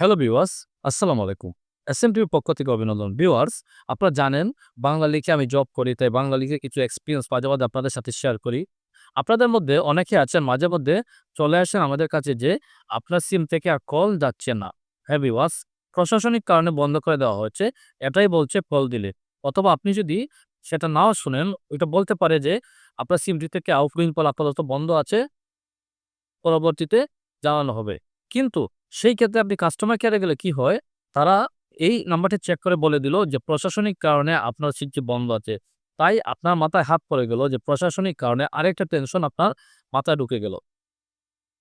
Hello viewers আসসালামু আলাইকুম S M টিভির পক্ষ থেকে অভিনন্দন। ভিউয়ার্স আপনারা জানেন, বাংলা লিখে আমি জব করি, তাই বাংলা লিখে কিছু এক্সপিরিয়েন্স মাঝে মাঝে আপনাদের সাথে শেয়ার করি। আপনাদের মধ্যে অনেকে আছেন, মাঝে মধ্যে চলে আসেন আমাদের কাছে যে আপনার সিম থেকে আর কল যাচ্ছে না। হ্যাঁ ভিউয়ার্স প্রশাসনিক কারণে বন্ধ করে দেওয়া হয়েছে। এটাই বলছে কল দিলে। অথবা আপনি যদি সেটা নাও শুনেন, ওইটা বলতে পারে যে আপনার সিমটি থেকে আউটগোয়িং কল আপাতত বন্ধ আছে, পরবর্তীতে জানানো হবে। কিন্তু সেই ক্ষেত্রে আপনি কাস্টমার কেয়ারে গেলে কি হয়? তারা এই নাম্বারটি চেক করে বলে দিল যে, প্রশাসনিক কারণে আপনার সিটটি বন্ধ আছে। তাই আপনার মাথায় হাত পড়ে গেল যে, প্রশাসনিক কারণে আরেকটা টেনশন আপনার মাথায় ঢুকে গেল।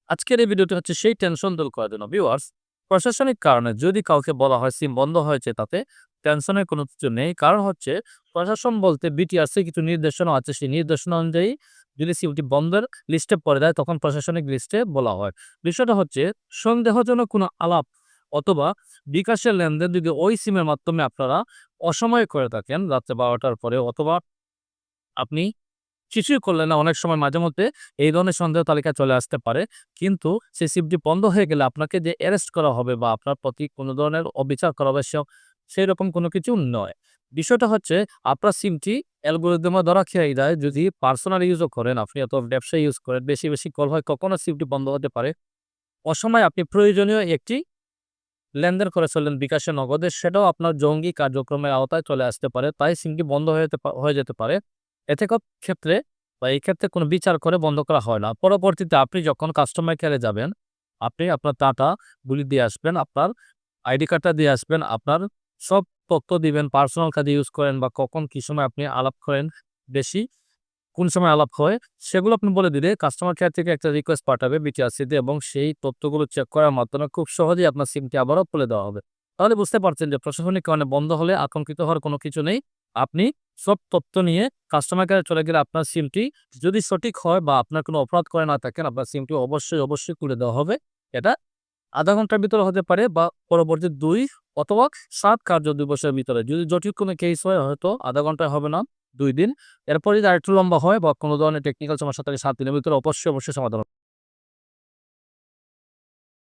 আজকের এই ভিডিওটি হচ্ছে সেই টেনশন দূর করার জন্য ভিউয়ার্স প্রশাসনিক কারণে যদি কাউকে বলা হয় সিম বন্ধ হয়েছে, তাতে টেনশনের কোনো কিছু নেই। কারণ হচ্ছে, প্রশাসন বলতে বিটিআরসি কিছু নির্দেশনা আছে। সেই নির্দেশনা অনুযায়ী যদি সিমটি বন্ধের লিস্টে পড়ে যায় তখন প্রশাসনিক লিস্টে বলা হয়। বিষয়টা হচ্ছে, সন্দেহজনক কোনো আলাপ অথবা বিকাশের লেনদেন যদি ওই সিমের মাধ্যমে আপনারা অসময়ে করে থাকেন, রাত্রে বারোটার পরে, অথবা আপনি কিছুই করলেন না, অনেক সময় মাঝে মধ্যে এই ধরনের সন্দেহ তালিকা চলে আসতে পারে। কিন্তু সেই সিমটি বন্ধ হয়ে গেলে আপনাকে যে অ্যারেস্ট করা হবে বা আপনার প্রতি কোনো ধরনের অবিচার করা হবে সে- সেই রকম কোনো কিছু নয়। বিষয়টা হচ্ছে, আপনার সিমটি অ্যালগোরিদমে ধরা খেয়ে দেয় যদি পার্সোনাল ইউজও করেন, আপনি অথবা ব্যবসা ইউজ করেন, বেশি বেশি কল হয়, কখনো সিমটি বন্ধ হতে পারে। অসময় আপনি প্রয়োজনীয় একটি লেনদেন করে চললেন, বিকাশে নগদে, সেটাও আপনার জঙ্গি কার্যক্রমের আওতায় চলে আসতে পারে, তাই সিমটি বন্ধ হয়ে যেতে হয়ে যেতে পারে। এতে ক্ষেত্রে বা এই ক্ষেত্রে কোনো বিচার করে বন্ধ করা হয় না। পরবর্তীতে আপনি যখন কাস্টমার কেয়ারে যাবেন, আপনি আপনার টাটা গুলি দিয়ে আসবেন, আপনার আইডি কার্ডটা দিয়ে আসবেন, আপনার সব তথ্য দিবেন পার্সোনাল কাজে ইউজ করেন বা কখন কি সময় আপনি আলাপ করেন বেশি, কোন সময় আলাপ হয়, সেগুলো আপনি বলে দিলে কাস্টমার কেয়ার থেকে একটা রিকোয়েস্ট পাঠাবে বিটিআরসিতে এবং সেই তথ্যগুলো চেক করার মাধ্যমে খুব সহজেই আপনার সিমটি আবারও খুলে দেওয়া হবে। তাহলে বুঝতে পারছেন যে প্রশাসনিক কারণে বন্ধ হলে আতঙ্কিত হওয়ার কোনো কিছু নেই। আপনি সব তথ্য নিয়ে কাস্টমার কেয়ারে চলে গেলে আপনার সিমটি যদি সঠিক হয় বা আপনার কোনো অপরাধ করে না থাকেন, আপনার সিমটি অবশ্যই অবশ্যই খুলে দেওয়া হবে। এটা আধা ঘণ্টার ভিতরে হতে পারে বা পরবর্তী দুই অথবা সাত কার্য দিবসের ভিতরে যদি জটিল কোনো কেস হয়, হয়তো আধা ঘন্টায় হবে না, দুই দিন এরপর যদি আরেকটু লম্বা হয় বা কোনো ধরনের টেকনিক্যাল সমস্যা থাকে, সাত দিনের ভিতরে অবশ্যই অবশ্যই সমাধান।